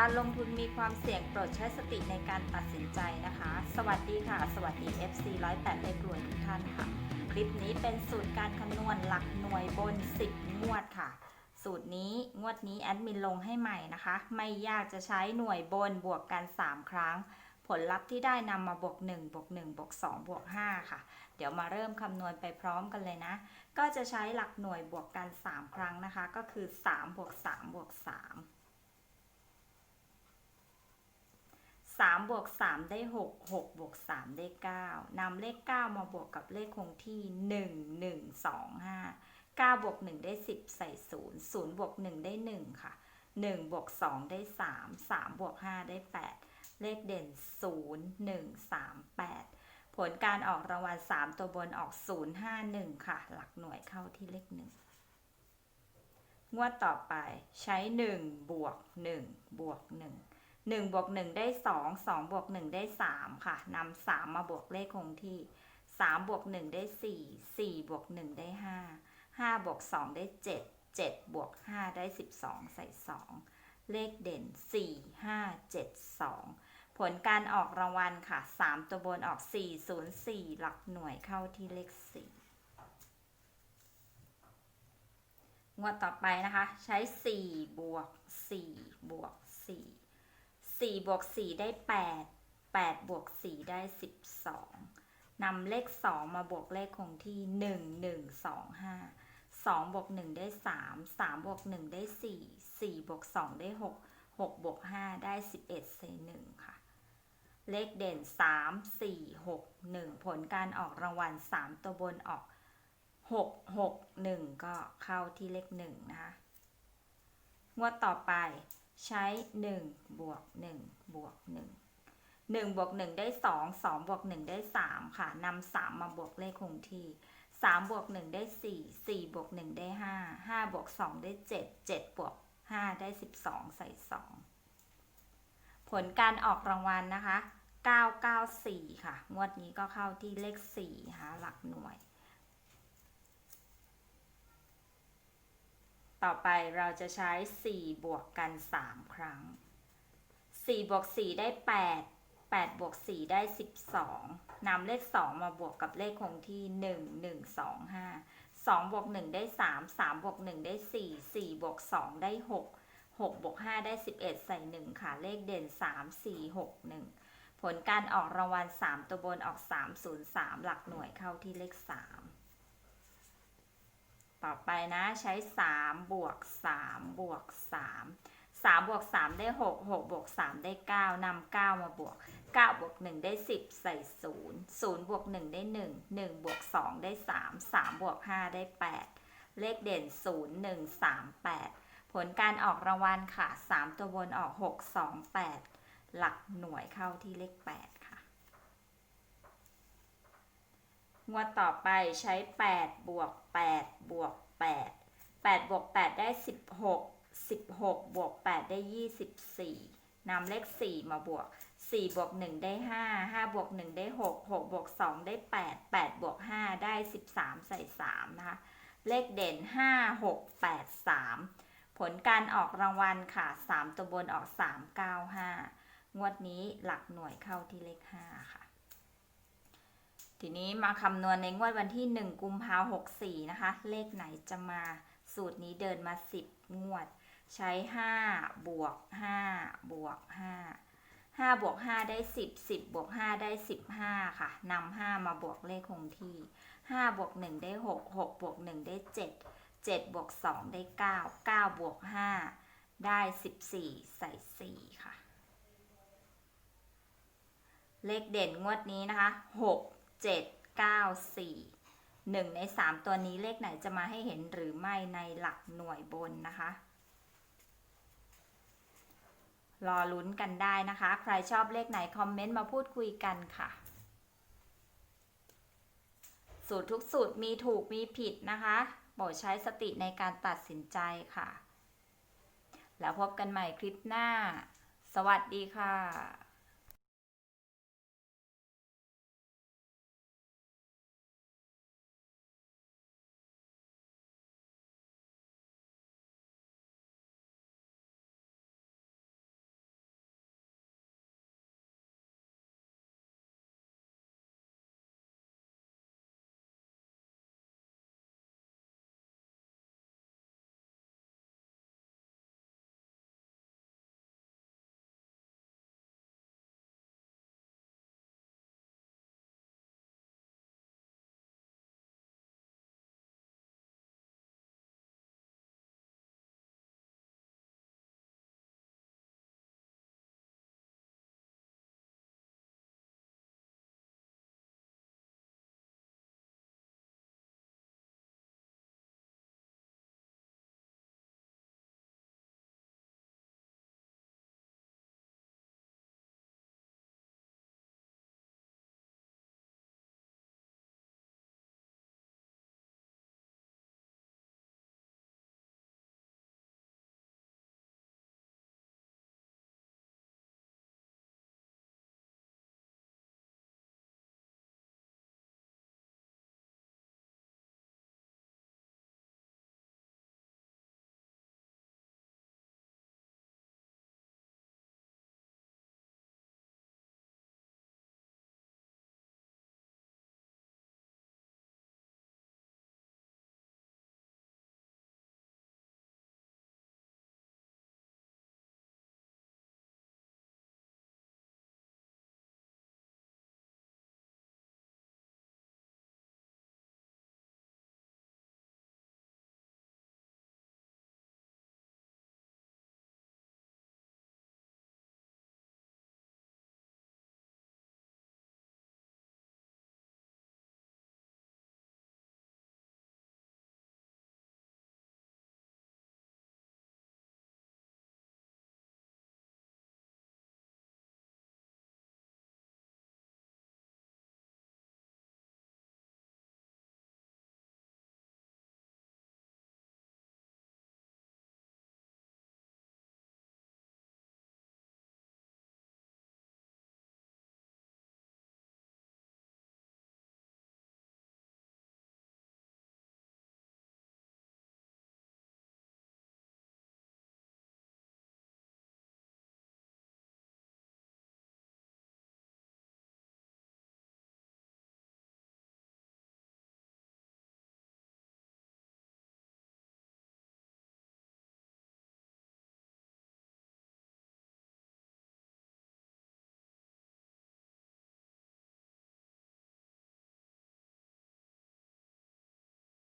การลงทุนมีความเสี่ยงโปรดใช้สติในการตัดสินใจนะคะ สวัสดีค่ะ สวัสดี FC 108เลขรวยทุกท่านค่ะ คลิปนี้เป็นสูตรการคำนวณหลักหน่วยบน 10 งวดค่ะ สูตรนี้งวดนี้แอดมินลงให้ใหม่นะคะ ไม่ยากจะใช้หน่วยบนบวกกัน 3 ครั้ง ผลลัพธ์ที่ได้นำมาบวก1บวก1บวก2บวก5ค่ะ เดี๋ยวมาเริ่มคำนวณไปพร้อมกันเลยนะ ก็จะใช้หลักหน่วยบวกกัน 3 ครั้งนะคะ ก็คือ3บวก3บวก3 3บวก3ได้ 6 6บวก3ได้ 9นำเลข 9 มาบวกกับเลขคงที่ 1 1 2 5 9บวก1ได้ 10 ใส่ 0 0บวก1ได้ 1 ค่ะ 1บวก2ได้ 3 3บวก5ได้ 8 เลขเด่น 0 1 3 8 ผลการออกรางวัล 3 ตัวบนออก 0 5 1 ค่ะ หลักหน่วยเข้าที่เลข 1 งวดต่อไปใช้ 1 บวก 1 บวก 1 1บวก1ได้ 2 2บวก1ได้ 3 ค่ะนำ3มาบวกเลขคงที่ 3 บวก 1 ได้ 4 4 บวก 1 ได้ 5 5 บวก 2 ได้ 7 7 บวก 5 ได้ 12 ใส่ 2 เลขเด่น 4 5 7 2 ผลการออกรางวัลค่ะ 3 ตัวบนออก 4 0 4 หลักหน่วยเข้าที่เลข 4งวดต่อไปนะคะ ใช้ 4 บวก 4 บวก 4 4บวก4ได้8 8บวก4ได้12นำเลข2มาบวกเลขคงที่1 1 2 5 2บวก1ได้3 3บวก1ได้4 4บวก2ได้6 6บวก5ได้11เศษ1ค่ะ เลขเด่น3 4 6 1ผลการออกรางวัล3ตัวบนออก6 6 1ก็เข้าที่เลข1นะคะ งวดต่อไป ใช้ 1 บวก 1 บวก 1 1 บวก 1 ได้ 2 2 บวก 1 ได้ 3 ค่ะนำ3 มาบวกเลขคงที่ 3 บวก 1 ได้ 4 4 บวก 1 ได้ 5 5 บวก 2 ได้ 7 7 บวก 5 ได้ 12 ใส่ 2 ผลการออกรางวัลนะคะ 994 ค่ะ งวดนี้ก็เข้าที่เลข4นะคะหลักหน่วย ต่อไปเราจะใช้ 4 บวกกัน 3 ครั้ง 4 บวก 4 ได้ 8 8 บวก 4 ได้ 12นำเลข 2 มาบวกกับเลขคงที่ 1 1 2 5 2 บวก 1 ได้ 3 3 บวก 1 ได้ 4 4 บวก 2 ได้ 6 6 บวก 5 ได้ 11 ใส่ 1 ค่ะ เลขเด่น 3 4 6 1 ผลการออกรางวัล 3 ตัวบนออก 303 หลักหน่วยเข้าที่เลข 3 ต่อไปนะใช้ 3 บวก 3 บวก 3 3 บวก 3 ได้ 6 6 บวก 3 ได้ 9นำ9มาบวก 9 บวก 1 ได้ 10 ใส่ 0 0 บวก 1 ได้ 1 1 บวก 2 ได้ 3 3 บวก 5 ได้ 8 เลขเด่น 0 1 3 8 ผลการออกรางวัลค่ะ 3 ตัวบนออก 6 2 8 หลักหน่วยเข้าที่เลข 8 ค่ะ งวดต่อไปใช้ 8 บวก 8 บวก 8 8 บวก 8 ได้ 16 16 บวก 8 ได้ 24นำเลข 4 มาบวก 4 บวก 1 ได้ 5 5 บวก 1 ได้ 6 6 บวก 2 ได้ 8 8 บวก 5 ได้ 13 ใส่ 3 นะคะ เลขเด่น 5 6 8 3 ผลการออกรางวัลค่ะ 3 ตัวบนออก 3 9 5 งวดนี้หลักหน่วยเข้าที่เลข 5 ค่ะ ทีนี้มาคำนวณในงวดวันที่ 1 กุมภาหกสี่นะคะ เลขไหนจะมาสูตรนี้เดินมา 10 งวด ใช้ 5 บวก 5 บวก 5 5 บวก 5 ได้ 10 10 บวก 5 ได้ 15 ค่ะนำ5มาบวกเลขคงที่ 5 บวก 1 ได้ 6 6 บวก 1 ได้ 7 7 บวก 2 ได้ 9 9 บวก 5 ได้ 14 ใส่ 4 ค่ะ เลขเด่นงวดนี้นะคะ 6 7 9 4 1 ใน 3 ตัวนี้เลขไหนจะมาให้เห็นหรือไม่ในหลักหน่วยบนนะคะ รอลุ้นกันได้นะคะ ใครชอบเลขไหน คอมเมนต์มาพูดคุยกันค่ะ สูตรทุกสูตรมีถูกมีผิดนะคะโปรดใช้สติในการตัดสินใจค่ะ แล้วพบกันใหม่คลิปหน้า สวัสดีค่ะ